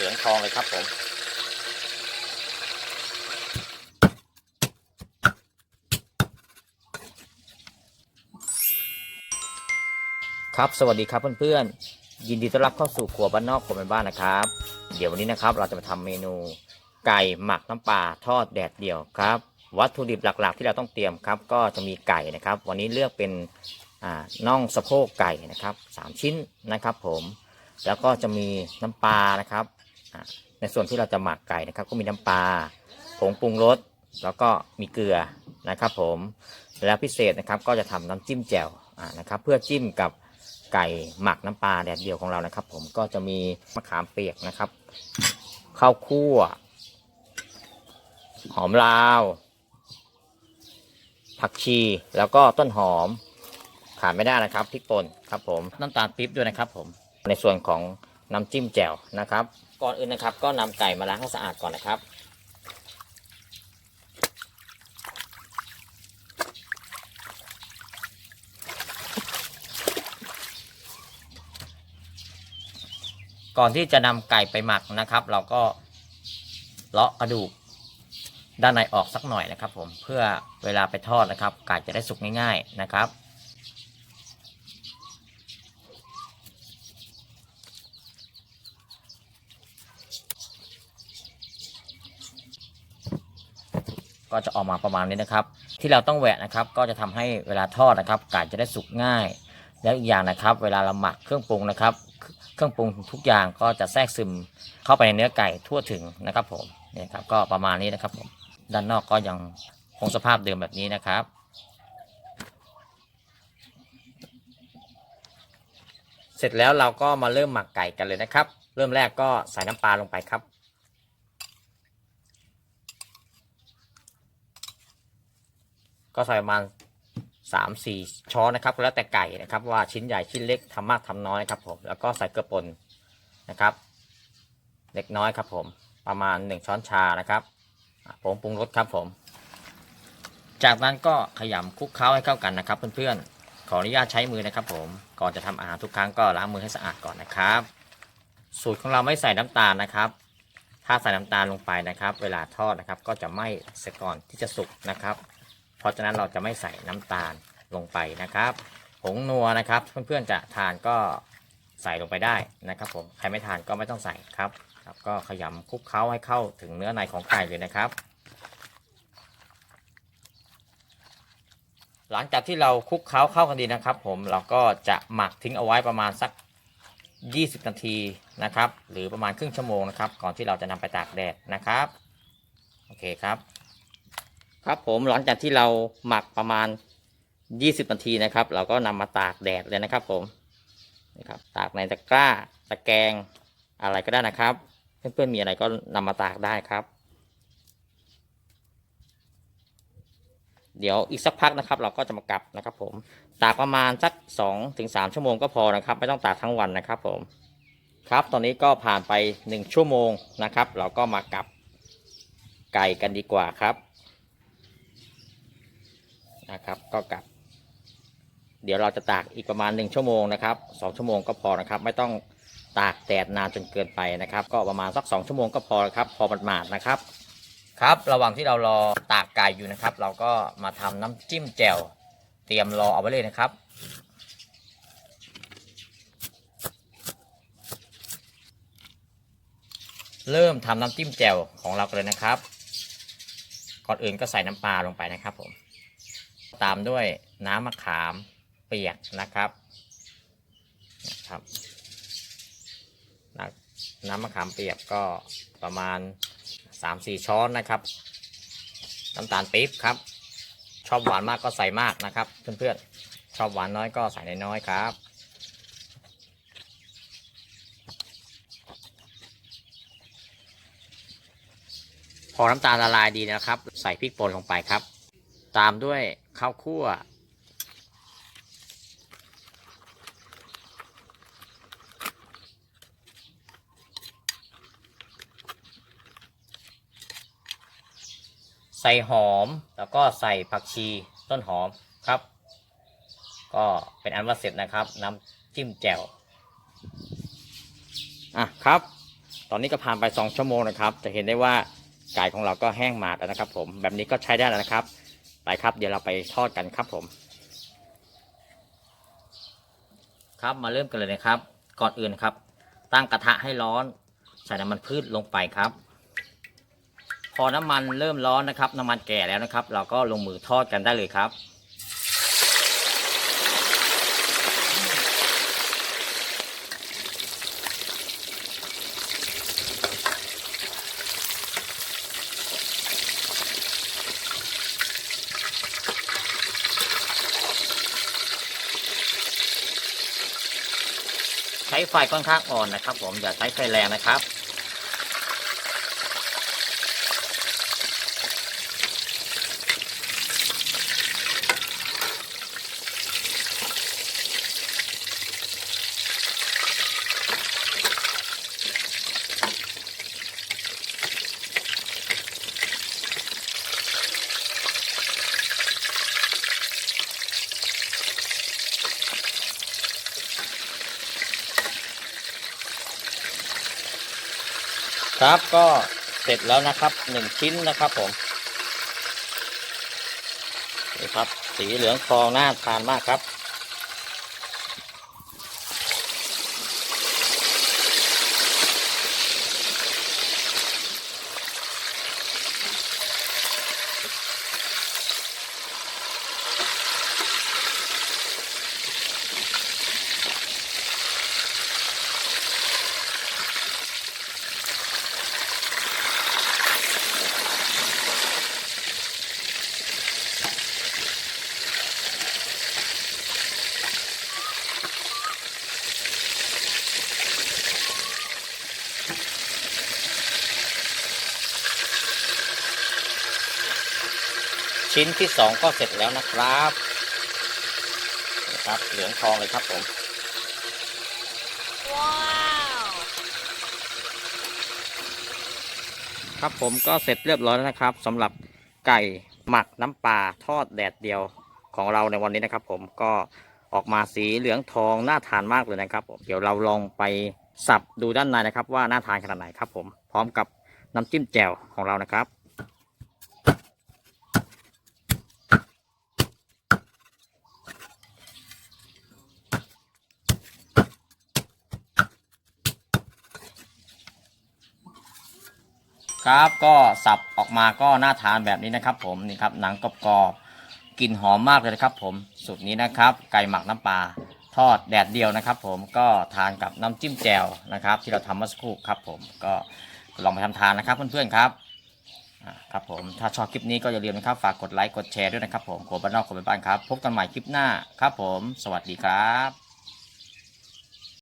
เหลืองทองเลยครับผมครับสวัสดีครับเพื่อนๆ ยินดีต้อนรับเข้าสู่ครัวบ้านนอกคนเป็นบ้านนะครับ เดี๋ยววันนี้นะครับเราจะมาทำเมนูไก่หมักน้ำปลาทอดแดดเดี่ยวครับ วัตถุดิบหลักๆ ที่เราต้องเตรียมครับ ก็จะมีไก่นะครับ วันนี้เลือกเป็นอ่าน่องสะโพกไก่นะครับสามชิ้นนะครับ ผมแล้วก็จะมีน้ำปลานะครับ ในส่วนที่เราจะหมักไก่นะครับ ก็มีน้ำปลาผงปรุงรสแล้วก็มีเกลือนะครับผมแล้วพิเศษนะครับก็จะทำน้ำจิ้มแจ่วอ่านะครับ เพื่อจิ้มกับไก่หมักน้ำปลาแดดเดียวของเรานะครับ ผมก็จะมีมะขามเปียกนะครับข้าวคั่ว หอมลาว ผักชี แล้วก็ต้นหอม ขาดไม่ได้นะครับพริกป่นครับผมน้ำตาลปี๊บด้วยนะครับ ผมในส่วนของน้ำจิ้มแจ่วนะครับ ก่อนอื่นนะครับ ก็นำไก่มาล้างให้สะอาดก่อนนะครับ ก่อนที่จะนำไก่ไปหมักนะครับ เราก็เลาะกระดูกด้านในออกสักหน่อยนะครับ ผมเพื่อเวลาไปทอดนะครับไก่จะได้สุกง่าย ๆนะครับ ก็จะออกมาประมาณนี้นะครับ ที่เราต้องแหวะนะครับ ก็จะทำให้เวลาทอดนะครับไก่จะได้สุกง่าย แล้วอีกอย่างนะครับ เวลาเราหมักเครื่องปรุงนะครับ เครื่องปรุงทุกอย่างก็จะแทรกซึมเข้าไปในเนื้อไก่ทั่วถึงนะครับ ผมเนี่ยครับก็ประมาณนี้นะครับผมด้านนอกก็ยังคงสภาพเดิมแบบนี้นะครับเสร็จแล้วเราก็มาเริ่มหมักไก่กันเลยนะครับ เริ่มแรกก็ใส่น้ำปลาลงไปครับ ก็ใส่ประมาณสามสี่ช้อนนะครับแล้วแต่ไก่นะครับว่าชิ้นใหญ่ชิ้นเล็กทำมากทำน้อยครับผมแล้วก็ใส่เกลือป่นนะครับ เล็กน้อยครับผมประมาณหนึ่งช้อนชานะครับผงปรุงรสครับผม จากนั้นก็ขยำคลุกเคล้าให้เข้ากันนะครับ เพื่อนๆขออนุญาตใช้มือนะครับ ผมก่อนจะทำอาหารทุกครั้งก็ล้างมือให้สะอาดก่อนนะครับ สูตรของเราไม่ใส่น้ำตาลนะครับ ถ้าใส่น้ำตาลลงไปนะครับ เวลาทอดนะครับ ก็จะไหม้เสียก่อนที่จะสุกนะครับ เพราะฉะนั้นเราจะไม่ใส่น้ำตาลลงไปนะครับผงนัวนะครับเพื่อนๆจะทานก็ใส่ลงไปได้นะครับ ผมใครไม่ทานก็ไม่ต้องใส่ครับครับ ก็ขยำคลุกเคล้าให้เข้าถึงเนื้อในของไก่เลยนะครับ หลังจากที่เราคลุกเคล้าเข้ากันดีนะครับ ผมเราก็จะหมักทิ้งเอาไว้ประมาณสัก 20 นาทีนะครับ หรือประมาณครึ่งชั่วโมงนะครับ ก่อนที่เราจะนำไปตากแดดนะครับ โอเคครับ ครับผมหลังจากที่เราหมักประมาณ 20 นาทีนะครับ เราก็นำมาตากแดดเลยนะครับ ผมนี่ครับตากในตะกร้าตะแกรงอะไรก็ได้นะครับ เพื่อนๆมีอะไรก็นำมาตากได้ครับ เดี๋ยวอีกสักพักนะครับ เราก็จะมากลับนะครับ ผมตากประมาณสัก2-3ชั่วโมงก็พอนะครับ ไม่ต้องตากทั้งวันนะครับ ผมครับตอนนี้ก็ผ่านไป 1 ชั่วโมงนะครับ เราก็มากลับไก่กันดีกว่าครับ นะครับ ก็กลับ เดี๋ยวเราจะตากอีกประมาณ 1 ชั่วโมงนะครับ2ชั่วโมงก็พอนะครับ ไม่ต้องตากแดดนานจนเกินไปนะครับ ก็ประมาณสัก 2 ชั่วโมงก็พอครับ พอมันหมาดๆนะครับ ครับ ระหว่างที่เรารอตากไก่อยู่นะครับ เราก็มาทำน้ำจิ้มแจ่วเตรียมรอเอาไว้เลยนะครับเริ่มทำน้ำจิ้มแจ่วของเรากันเลยนะครับ ก่อนอื่นก็ใส่น้ำปลาลงไปนะครับผม ตามด้วยน้ำมะขามเปียกนะครับนะครับน้ำมะขามเปียกก็ประมาณ 3-4 ช้อนนะครับน้ำตาลปี๊บครับ ชอบหวานมากก็ใส่มากนะครับ เพื่อนๆชอบหวานน้อยก็ใส่น้อยๆครับพอน้ำตาลละลายดีนะครับ ใส่พริกป่นลงไปครับ ตามด้วย ข้าวคั่ว ใส่หอมแล้วก็ใส่ผักชีต้นหอมครับ ก็เป็นอันว่าเสร็จนะครับ น้ำจิ้มแจ่วอะครับ ตอนนี้ก็ผ่านไปสองชั่วโมงนะครับ จะเห็นได้ว่าไก่ของเราก็แห้งหมาดแล้วนะครับ ผมแบบนี้ก็ใช้ได้แล้วนะครับ ไปครับ เดี๋ยวเราไปทอดกันครับผม ครับมาเริ่มกันเลยนะครับ ก่อนอื่นครับ ตั้งกระทะให้ร้อน ใส่น้ำมันพืชลงไปครับ พอน้ำมันเริ่มร้อนนะครับ น้ำมันแก่แล้วนะครับ เราก็ลงมือทอดกันได้เลยครับ ไฟค่อนข้างอ่อนนะครับ ผมอย่าใช้ไฟแรงนะครับ ครับก็เสร็จแล้วนะครับหนึ่งชิ้นนะครับผมนี่ครับสีเหลืองทองน่าทานมากครับ ชิ้นที่สองก็เสร็จแล้วนะครับนะครับเหลืองทองเลยครับผมว้าวครับผมก็เสร็จเรียบร้อยแล้วนะครับสำหรับไก่หมักน้ำปลาทอดแดดเดียวของเราในวันนี้นะครับ ผมก็ออกมาสีเหลืองทองน่าทานมากเลยนะครับผมเดี๋ยวเราลองไปสับดูด้านในนะครับ ว่าน่าทานขนาดไหนครับ ผมพร้อมกับน้ำจิ้มแจ่วของเรานะครับ ครับก็สับออกมาก็น่าทานแบบนี้นะครับ ผมนี่ครับหนังกรอบๆกลิ่นหอมมากเลยนะครับ ผมสูตรนี้นะครับ ไก่หมักน้ำปลาทอดแดดเดียวนะครับ ผมก็ทานกับน้ำจิ้มแจ่วนะครับ ที่เราทำเมื่อสักครู่ครับ ผมก็ลองไปทำทานนะครับเพื่อนๆครับครับผมถ้าชอบคลิปนี้ก็อย่าลืมนะครับ ฝากกดไลค์กดแชร์ด้วยนะครับ ผมโขบ้านนอกโขบ้านครับ พบกันใหม่คลิปหน้าครับ ผม สวัสดีครับ